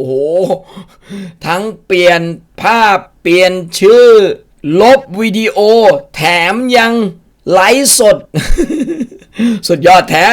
โอ้โห ทั้งเปลี่ยนภาพเปลี่ยนชื่อ ลบวิดีโอ แถมยังไลฟ์สด สุดยอดแท้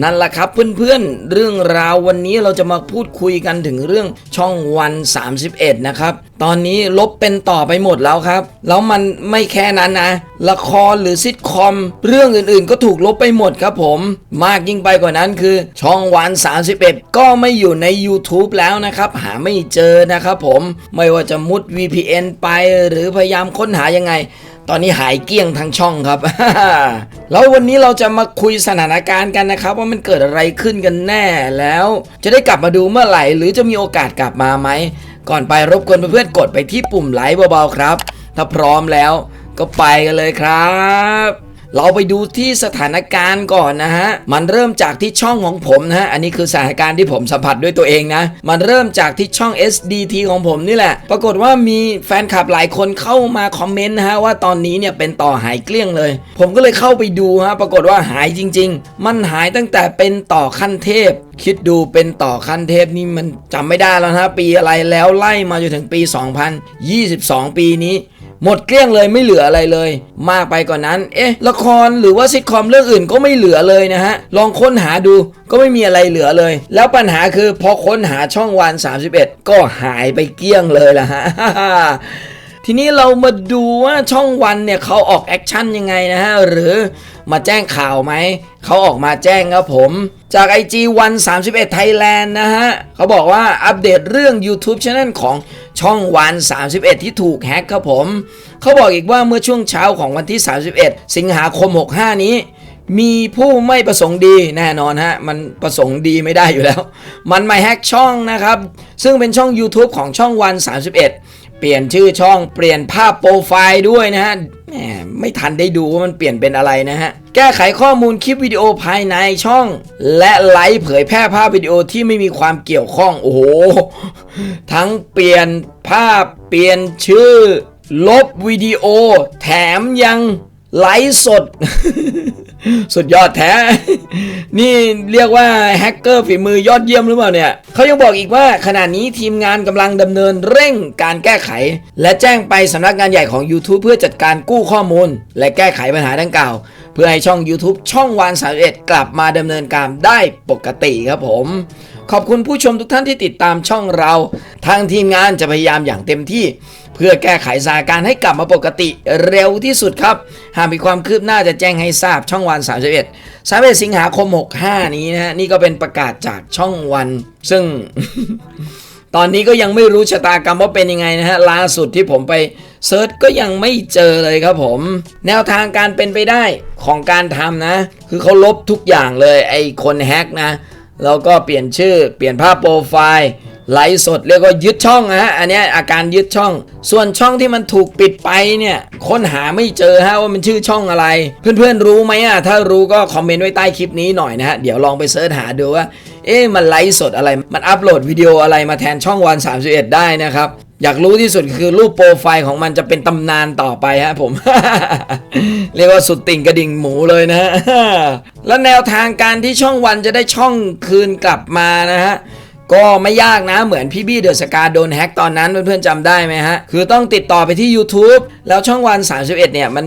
นั่นแหละครับเพื่อนๆ เรื่องราววันนี้เราจะมาพูดคุยกันถึงเรื่องช่องวัน 31 นะครับ ตอนนี้ลบเป็นต่อไปหมดแล้วครับ แล้วมันไม่แค่นั้นนะ ละครหรือซิทคอม เรื่องอื่นๆ ก็ถูกลบไปหมดครับผม มากยิ่งไปกว่านั้นคือช่องวัน 31 ก็ไม่อยู่ใน YouTube แล้วนะครับ หาไม่เจอนะครับผมไม่ว่าจะมุด VPN ไปหรือพยายามค้นหายังไง ตอนนี้หายเกี้ยงทั้งช่องครับ แล้ววันนี้เราจะมาคุยสถานการณ์กันนะครับ ว่ามันเกิดอะไรขึ้นกันแน่แล้ว จะได้กลับมาดูเมื่อไหร่ หรือจะมีโอกาสกลับมาไหม ก่อนไปรบกวนเพื่อนๆกดไปที่ปุ่มไลค์เบาๆครับ ถ้าพร้อมแล้วก็ไปกันเลยครับ เราไปดูที่สถานการณ์ก่อนนะฮะ มันเริ่มจากที่ช่องของผมนะฮะ อันนี้คือสถานการณ์ที่ผมสัมผัสด้วยตัวเองนะ มันเริ่มจากที่ช่อง SDT ของผมนี่แหละ ปรากฏว่ามีแฟนคลับหลายคนเข้ามาคอมเมนต์นะฮะว่าตอนนี้เนี่ยเป็นต่อหายเกลี้ยงเลย ผมก็เลยเข้าไปดูฮะ ปรากฏว่าหายจริง ๆ มันหายตั้งแต่เป็นต่อขั้นเทพ คิดดูเป็นต่อขั้นเทพนี่มันจำไม่ได้แล้วนะปีอะไรแล้วไล่มาจนถึงปี 2022 ปีนี้ หมดเกลี้ยงเลยไม่เหลืออะไรเลย มากไปกว่านนั้น เอ๊ะ ละครหรือว่าซิทคอมเรื่องอื่นก็ไม่เหลือเลยนะฮะ ลองค้นหาดูก็ไม่มีอะไรเหลือเลย แล้วปัญหาคือพอค้นหาช่องวัน 31 ก็หายไปเกลี้ยงเลยล่ะฮะทีนี้เรามาดูว่าช่องวันเนี่ยเขาออกแอคชั่นยังไงนะฮะ หรือมาแจ้งข่าวไหม เขาออกมาแจ้งครับผม จาก IG วัน 31 Thailand นะฮะ เขาบอกว่าอัปเดตเรื่อง YouTube Channel ของ ช่องวัน 31 ที่ถูกแฮ็กครับผม เขาบอกอีกว่าเมื่อช่วงเช้าของวันที่ 31 สิงหาคม 65 นี้ มีผู้ไม่ประสงค์ดีแน่นอนฮะ มันประสงค์ดีไม่ได้อยู่แล้ว มันมาแฮ็กช่องนะครับ ซึ่งเป็นช่อง YouTube ของช่องวัน 31 เปลี่ยนชื่อช่องเปลี่ยนภาพโปรไฟล์ด้วยนะฮะแหมไม่ทันได้ดูว่ามันเปลี่ยนเป็นอะไรนะฮะ แก้ไขข้อมูลคลิปวิดีโอภายในช่อง และไลฟ์เผยแพร่ภาพวิดีโอที่ไม่มีความเกี่ยวข้อง โอ้โห ทั้งเปลี่ยนภาพเปลี่ยนชื่อ ลบวิดีโอ แถมยัง ไลฟ์สด สุดยอดแท้ นี่เรียกว่าแฮกเกอร์ฝีมือยอดเยี่ยมหรือเปล่าเนี่ยเขายังบอกอีกว่าขณะนี้ทีมงานกำลังดำเนินเร่งการแก้ไข และแจ้งไปสำนักงานใหญ่ของ YouTube เพื่อจัดการกู้ข้อมูล และแก้ไขปัญหาดังกล่าว เพื่อให้ช่อง YouTube ช่องวัน31 กลับมาดำเนินการได้ปกติครับผม ขอบคุณผู้ชมทุกท่านที่ติดตามช่องเรา ทางทีมงานจะพยายามอย่างเต็มที่ เพื่อแก้ไขสถานการณ์ให้กลับมาปกติเร็วที่สุดครับ หากมีความคืบหน้าจะแจ้งให้ทราบช่องวัน 31 31สิงหาคม 65 นี้นะฮะนี่ก็เป็นประกาศจากช่องวัน ซึ่ง ตอนนี้ก็ยังไม่รู้ชะตากรรมว่าเป็นยังไงนะฮะล่าสุดที่ผมไปเซิร์ชก็ยังไม่เจอเลยครับผม แนวทางการเป็นไปได้ของการทำนะ คือเขาลบทุกอย่างเลยไอ้คนแฮกนะ แล้วก็เปลี่ยนชื่อ เปลี่ยนภาพโปรไฟล์ไลฟ์สดเรียกว่ายึดช่องนะฮะ อันนี้อาการยึดช่อง ส่วนช่องที่มันถูกปิดไปเนี่ย ค้นหาไม่เจอฮะว่ามันชื่อช่องอะไร เพื่อนๆรู้ไหมอะ ถ้ารู้ก็คอมเมนต์ไว้ใต้คลิปนี้หน่อยนะฮะ เดี๋ยวลองไปเสิร์ชหาดูว่า เอ๊ะมันไลฟ์สดอะไร มันอัปโหลดวิดีโออะไรมาแทนช่องวัน 31 ได้นะครับ อยากรู้ที่สุดคือรูปโปรไฟล์ของมันจะเป็นตำนานต่อไปฮะผม เรียกว่าสุดติ่งกระดิ่งหมูเลยนะฮะ แล้วแนวทางการที่ช่องวันจะได้ช่องคืนกลับมานะฮะก็ไม่ยากนะเหมือนพี่บี้เดอะสกาโดนแฮ็กตอนนั้นเพื่อนๆจำได้ไหมฮะ คือต้องติดต่อไปที่ YouTube แล้วช่องวัน 31 เนี่ยมัน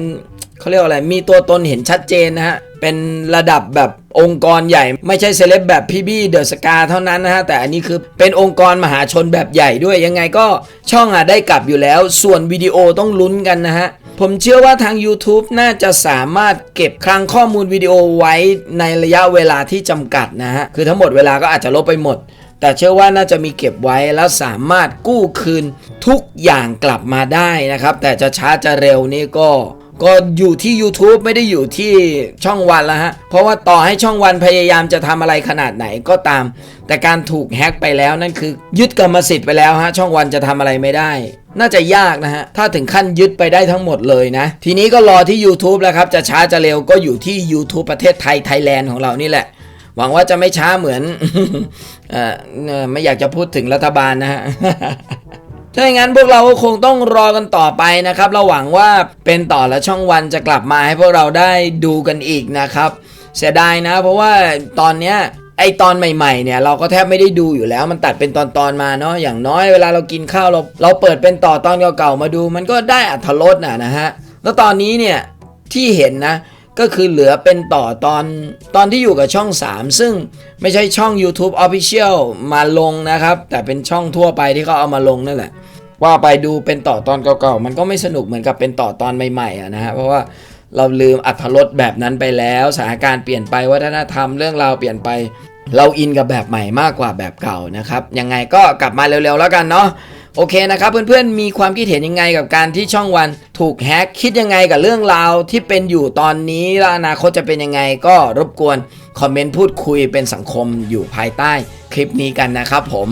เขาเรียกว่าอะไรมีตัวตนเห็นชัดเจนนะฮะ เป็นระดับแบบองค์กรใหญ่ ไม่ใช่เซเลบแบบพี่บี้เดอะสกาเท่านั้นนะฮะ แต่อันนี้คือเป็นองค์กรมหาชนแบบใหญ่ด้วยยังไงก็ช่องอะได้กลับอยู่แล้ว ส่วนวิดีโอต้องลุ้นกันนะฮะ ผมเชื่อว่าทาง YouTube น่าจะสามารถเก็บคลังข้อมูลวิดีโอไว้ในระยะเวลาที่จำกัดนะฮะ คือทั้งหมดเวลาก็อาจจะลบไปหมดแต่เชื่อว่าน่าจะมีเก็บไว้แล้วสามารถกู้คืนทุกอย่างกลับมาได้นะครับ แต่จะช้าจะเร็วนี่ก็ ก็อยู่ที่ YouTube ไม่ได้อยู่ที่ช่องวันแล้วฮะ เพราะว่าต่อให้ช่องวันพยายามจะทำอะไรขนาดไหนก็ตาม แต่การถูกแฮ็กไปแล้วนั่นคือ ยึดกรรมสิทธิ์ไปแล้วฮะ ช่องวันจะทำอะไรไม่ได้ น่าจะยากนะฮะ ถ้าถึงขั้นยึดไปได้ทั้งหมดเลยนะ ทีนี้ก็รอที่ YouTube แล้วครับ จะช้าจะเร็วก็อยู่ที่ YouTube ประเทศไทยไทยแลนด์ของเรานี่แหละหวังว่าจะไม่ช้าเหมือนเออไม่อยากจะพูดถึงรัฐบาลนะฮะ ถ้าอย่างนั้นพวกเราก็คงต้องรอกันต่อไปนะครับ เราหวังว่าเป็นต่อและช่องวันจะกลับมาให้พวกเราได้ดูกันอีกนะครับ เสียดายนะ เพราะว่าตอนเนี้ยไอตอนใหม่ๆเนี่ยเราก็แทบไม่ได้ดูอยู่แล้ว มันตัดเป็นตอนๆมาเนาะอย่างน้อยเวลาเรากินข้าวเราเราเปิดเป็นต่อตอนเก่าๆมาดู มันก็ได้อัธรสนะนะฮะแล้วตอนนี้เนี่ยที่เห็นนะ ก็คือเหลือเป็นต่อตอนตอนที่อยู่กับช่อง 3 ซึ่งไม่ใช่ช่อง YouTube Official มาลงนะครับ แต่เป็นช่องทั่วไปที่เขาเอามาลงนั่นแหละ ว่าไปดูเป็นต่อตอนเก่าๆ มันก็ไม่สนุกเหมือนกับเป็นต่อตอนใหม่ๆอะนะฮะเพราะว่าเราลืมอัธรสแบบนั้นไปแล้วสถานการณ์เปลี่ยนไปวัฒนธรรมเรื่องราวเปลี่ยนไป เราอินกับแบบใหม่มากกว่าแบบเก่านะครับยังไงก็กลับมาเร็วๆแล้วกันเนาะ โอเคนะครับเพื่อนๆมีความคิดเห็นยังไงกับการที่ช่องวันถูกแฮกคิดยังไงกับเรื่องราวที่เป็นอยู่ตอนนี้และอนาคตจะเป็นยังไงก็รบกวนคอมเมนต์พูดคุยเป็นสังคมอยู่ภายใต้คลิปนี้กันนะครับผม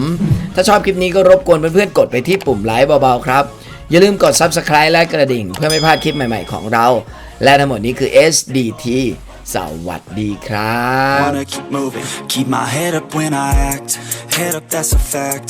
ถ้าชอบคลิปนี้ก็รบกวนเพื่อนๆกดไปที่ปุ่มไลค์เบาๆครับอย่าลืมกด Subscribe และกระดิ่ง เพื่อไม่พลาดคลิปใหม่ๆของเรา และทั้งหมดนี้คือ SDT สวัสดีครับ Wanna keep moving, keep my head up when I act. Head up, that's a fact.